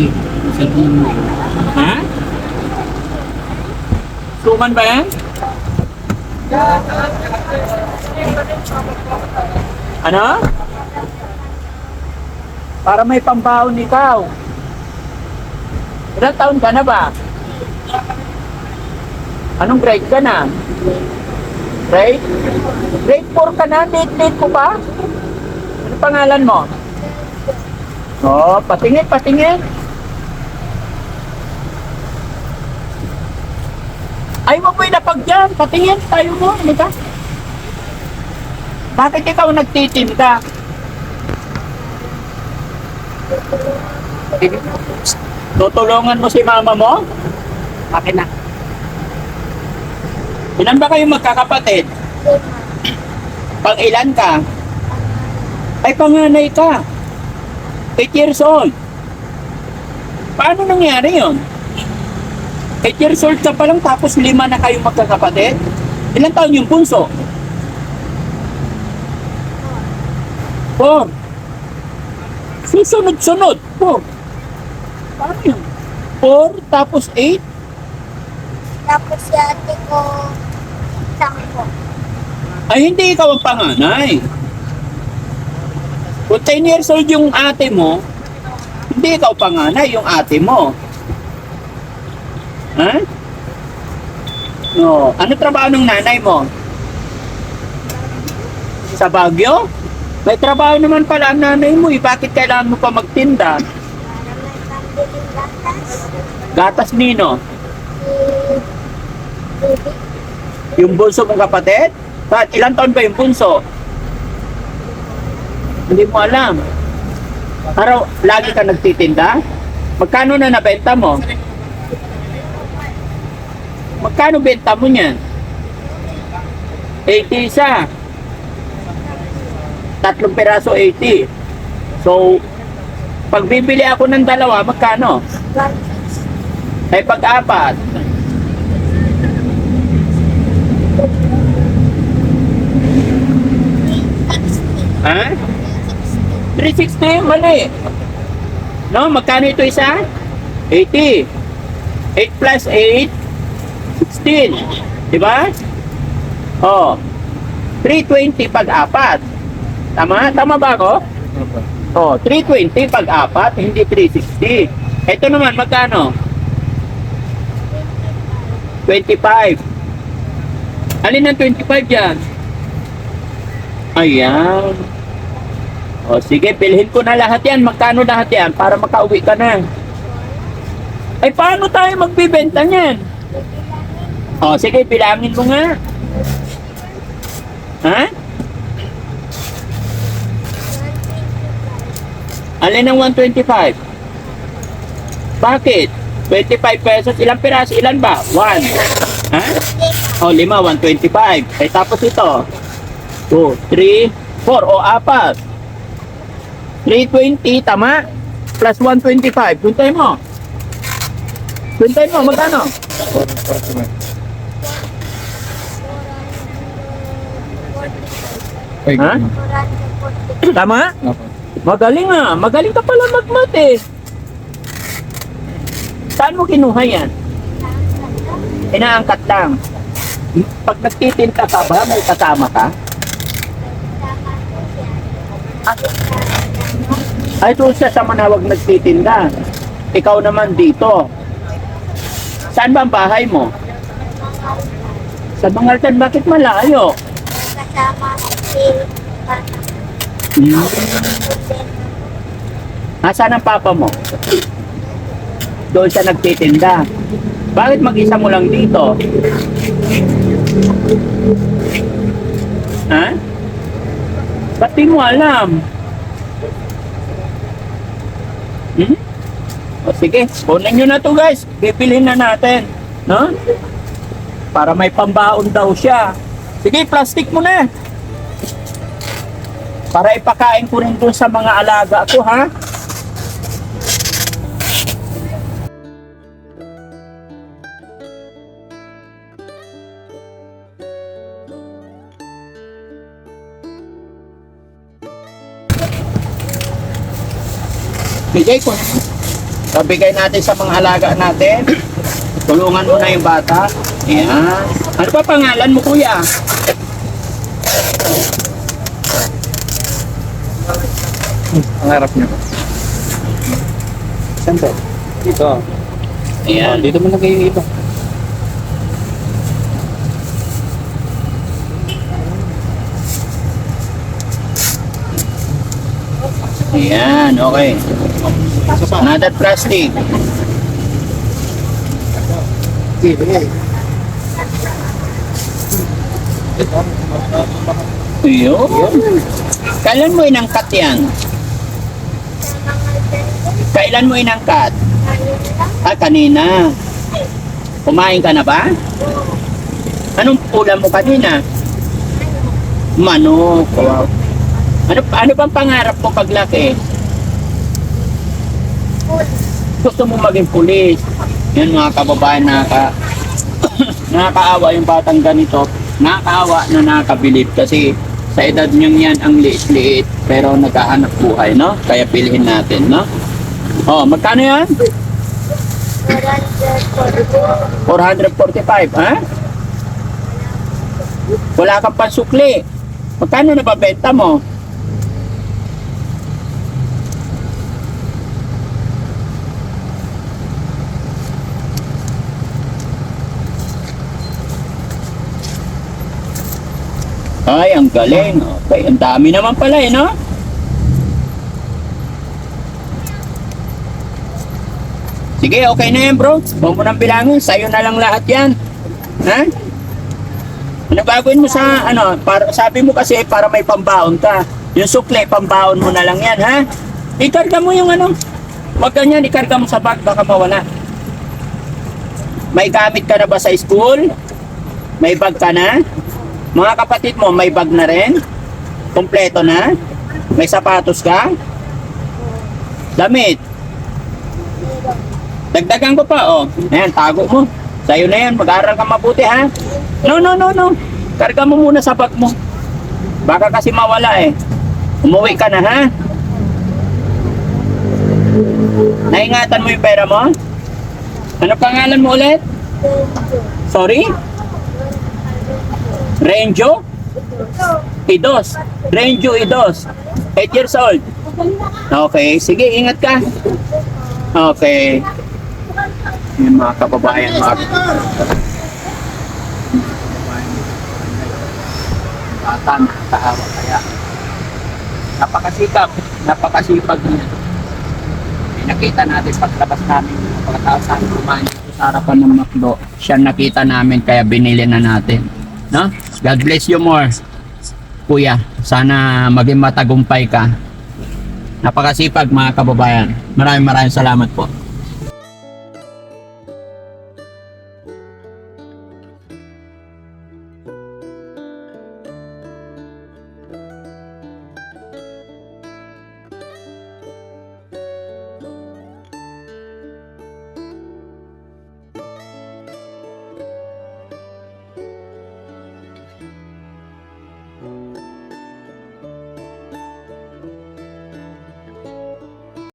Eh, sabihin mo. Ha? Suman ba yan? Ano? Para may pambaon ikaw. Ilang taon ka na ba? Anong grade ka na? Grade? Grade 4 ka na? Late-late ko pa? Ano pangalan mo? Oh, patingin, patingin. Ay, mo inapag dyan. Patingin, tayo mo. Ano ka? Bakit ikaw nagtitinda? Tutulungan mo si mama mo? Akin na. Ilan ba kayo magkakapatid? Pang ilan ka? Ay, panganay ka. 8 years old. Paano nangyari yon? 8 years old ka pa lang tapos lima na kayo magkakapatid? Ilan taon yung bunso? 4. Susunod-sunod. 4. Paano yun? 4 tapos 8? Tapos si ate ko, sampo. Ay, hindi ikaw ang panganay. Kung 10 years old yung ate mo, hindi ikaw panganay, yung ate mo. Ha? No. Ano trabaho ng nanay mo? Sa Baguio? May trabaho naman pala ang nanay mo eh. Bakit kailangan mo pa magtinda? Gatas. Nino? Yung bunso mong kapatid? Bakit? Ilan taon ba yung bunso? Hindi mo alam. Araw, lagi ka nagtitinda? Magkano na nabenta mo? Magkano benta mo niyan? 80 isa. Tatlong peraso 80. So, pag bibili ako ng dalawa, magkano? Ay pag-apat. Ha? 360, mali. No, magkano ito isa? 80. 8 plus 8, 16. Di ba? Oh. 320 pag apat. Tama? Tama ba ako? Oh, 320 pag apat, hindi 360. Ito naman, magkano? 25. Alin ang 25 dyan? Ayan. O sige, bilhin ko na lahat yan. Magkano lahat yan para makauwi ka na? Ay, paano tayo magbibenta niyan? O sige, bilangin mo nga. Ha? Alin ang 125? Bakit? 25 pesos, ilang piraso? Ilan ba? 1. Ha? O, lima, 125. Ay, tapos ito. 2, 3, 4, o apat. 320, tama? Plus 125. Puntay mo. Puntay mo, magkano? Ay, Ha? 440. Tama? Opo. Magaling ah. Magaling ka pala magmat eh. Saan mo kinuha yan? Inaangkat lang. Pag nagtitinta ka ba, may kasama ka? Ay, doon siya sa manawag nagtitinda. Ikaw naman dito. Saan ba ang bahay mo? Sa Bangaltan, bakit malayo? Kasama Papa. Hmm. Nasaan ang papa mo? Doon siya nagtitinda. Bakit mag-isa mo lang dito? Ha? Ba't di mo alam? Hmm? O sige, kunin nyo na to guys. Bibilhin na natin. No? Para may pambaon daw siya. Sige, plastic mo na. Para ipakain ko rin dun sa mga alaga ko, ha? Bigay ko. Pabigay natin sa mga alaga natin. Tulungan mo na yung bata. Ayan. Ano pa pangalan mo, kuya? Pangarap niyo. Saan to? Dito. Ayan. Dito mo na kayo ito. Ayan, okay. Another plastic. Ayun. Kailan mo inangkat yan? Kailan mo inangkat? Ah, kanina. Kumain ka na ba? Anong ulam mo kanina? Manok. Wow. Ano, ano bang pangarap mo paglaki? Gusto mo maging pulis. Yan mga kababayan, nakaka, nakakaawa yung batang ganito. Nakakaawa na nakakabilib kasi sa edad niyang yan ang liit-liit pero naghahanap buhay, no? Kaya pilihin natin, no? Oh, magkano yan? 445, ha? Wala kang pansukli. Magkano na babenta mo? Ay, ang galing. Okay, ang dami naman pala eh, no? Sige, okay na yan bro. Huwag mo nang bilangin. Sa'yo na lang lahat yan. Ha? Ano gagawin mo sa, ano, para, sabi mo kasi para may pambaon ka. Yung sukle, pambaon mo na lang yan, ha? Ikarga mo yung ano. Huwag ganyan, ikarga mo sa bag, baka mawala. May gamit ka na ba sa school? May bag ka na? Mga kapatid mo, may bag na rin? Kompleto na? May sapatos ka? Damit? Dagdagan ko pa, oh. Ayan, tago mo. Sa'yo na yan, mag-aaral ka mabuti, ha? No, no, no, no. Karga mo muna sa bag mo. Baka kasi mawala, eh. Umuwi ka na, ha? Naingatan mo yung pera mo? Ano pangalan mo ulit? Sorry? Renjo? Idos. Renjo Idos. 8 years old. Okay, sige, ingat ka. Okay. Yung mga kababayan, mga bata na kahawa kaya napakasikap, napakasipag niya. Nakita natin paglabas namin yung pagkatapos namin kumain sa harapan ng McDo. Siya nakita namin kaya binili na natin. No? God bless you more. Kuya, sana maging matagumpay ka. Napakasipag mga kababayan. Maraming maraming salamat po.